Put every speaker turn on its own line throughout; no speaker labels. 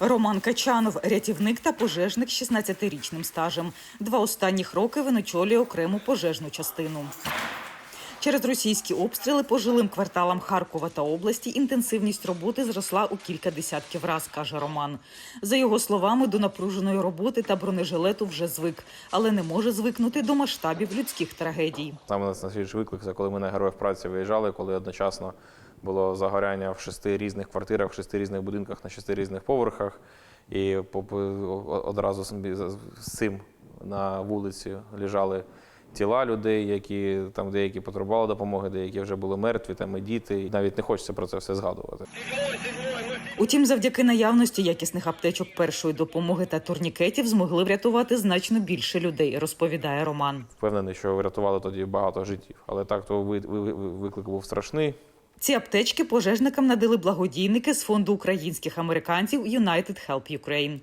Роман Качанов, рятівник та пожежник з 16-річним стажем. Два останніх роки він очолює окрему пожежну частину. Через російські обстріли по жилим кварталам Харкова та області інтенсивність роботи зросла у кілька десятків раз, каже Роман. За його словами, до напруженої роботи та бронежилету вже звик, але не може звикнути до масштабів людських трагедій.
Саме нас найбільший виклик це коли ми на героїв праці виїжджали, коли одночасно було загоряння в шести різних квартирах, в шести різних будинках на шести різних поверхах. І одразу з цим на вулиці лежали тіла людей, які там деякі потребували допомоги, деякі вже були мертві, там і діти. І навіть не хочеться про це все згадувати.
Утім, завдяки наявності якісних аптечок першої допомоги та турнікетів змогли врятувати значно більше людей, розповідає Роман.
Впевнений, що врятували тоді багато життів. Але так то ви- ви- ви- виклик був страшний.
Ці аптечки пожежникам надали благодійники з фонду українських американців United Help Ukraine.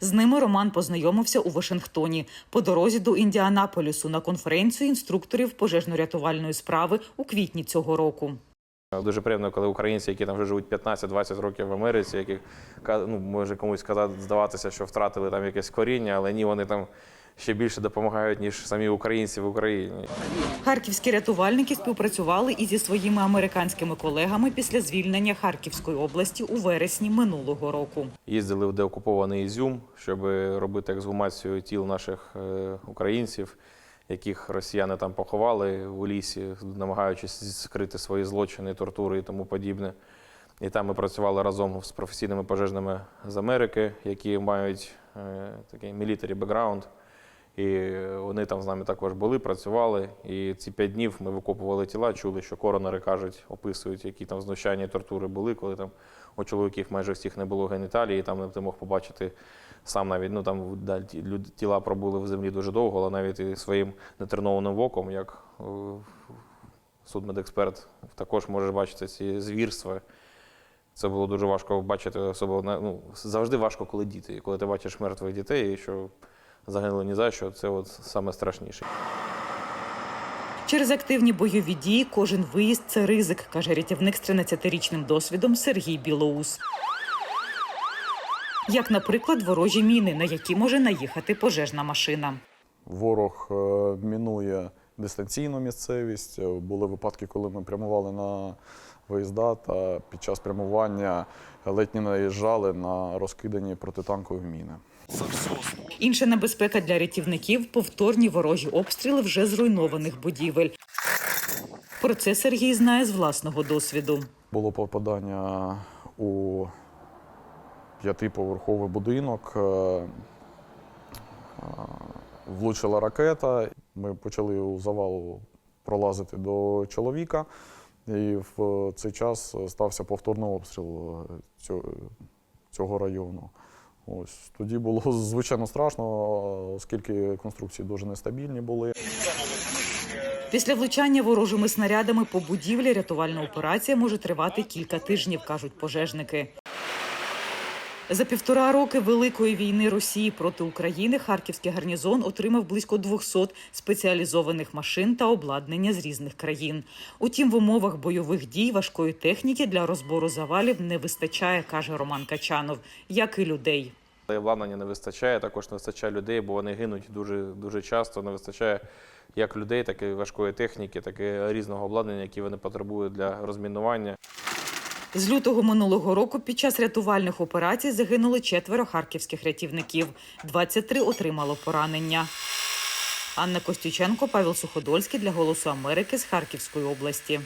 З ними Роман познайомився у Вашингтоні по дорозі до Індіанаполісу на конференцію інструкторів пожежно-рятувальної справи у квітні цього року.
Дуже приємно, коли українці, які там вже живуть 15-20 років в Америці, ка- ну, може комусь казати, здаватися, що втратили там якесь коріння, але ні, вони там ще більше допомагають, ніж самі українці в Україні.
Харківські рятувальники співпрацювали і зі своїми американськими колегами після звільнення Харківської області у вересні минулого року.
Їздили в деокупований Ізюм, щоб робити ексгумацію тіл наших е, українців, яких росіяни там поховали у лісі, намагаючись скрити свої злочини, тортури і тому подібне. І там ми працювали разом з професійними пожежними з Америки, які мають е, такий military background. І вони там з нами також були, працювали. І ці п'ять днів ми викопували тіла, чули, що коронери кажуть, описують, які там знущання тортури були, коли там у чоловіків майже всіх не було геніталії, там ти мог побачити сам навіть, ну там да, ті- тіла пробули в землі дуже довго, але навіть і своїм нетренованим оком, як е, судмедексперт, також можеш бачити ці звірства. Це було дуже важко бачити, особливо ну, завжди важко, коли діти. Коли ти бачиш мертвих дітей, і що загинули ні за що, це от саме страшніше.
Через активні бойові дії кожен виїзд це ризик, каже рятівник з 13-річним досвідом Сергій Білоус. Як, наприклад, ворожі міни, на які може наїхати пожежна машина.
Ворог е, мінує дистанційну місцевість. Е, Були випадки, коли ми прямували на виїзда, та під час прямування ледь не наїжджали на розкидані протитанкові міни.
Інша небезпека для рятівників повторні ворожі обстріли вже зруйнованих будівель. Про це Сергій знає з власного досвіду.
Було попадання у п'ятиповерховий будинок. е, е, Влучила ракета. Ми почали у завалу пролазити до чоловіка, і в цей час стався повторний обстріл цього району. Ось тоді було звичайно страшно, оскільки конструкції дуже нестабільні були.
Після влучання ворожими снарядами по будівлі рятувальна операція може тривати кілька тижнів, кажуть пожежники. За півтора роки Великої війни Росії проти України Харківський гарнізон отримав близько 200 спеціалізованих машин та обладнання з різних країн. Утім, в умовах бойових дій важкої техніки для розбору завалів не вистачає, каже Роман Качанов, як і людей.
Обладнання не вистачає, також не вистачає людей, бо вони гинуть дуже, дуже часто. Не вистачає як людей, так і важкої техніки, так і різного обладнання, які вони потребують для розмінування.
З лютого минулого року під час рятувальних операцій загинули четверо харківських рятівників. 23 отримало поранення. Анна Костюченко, Павел Суходольський для Голосу Америки з Харківської області.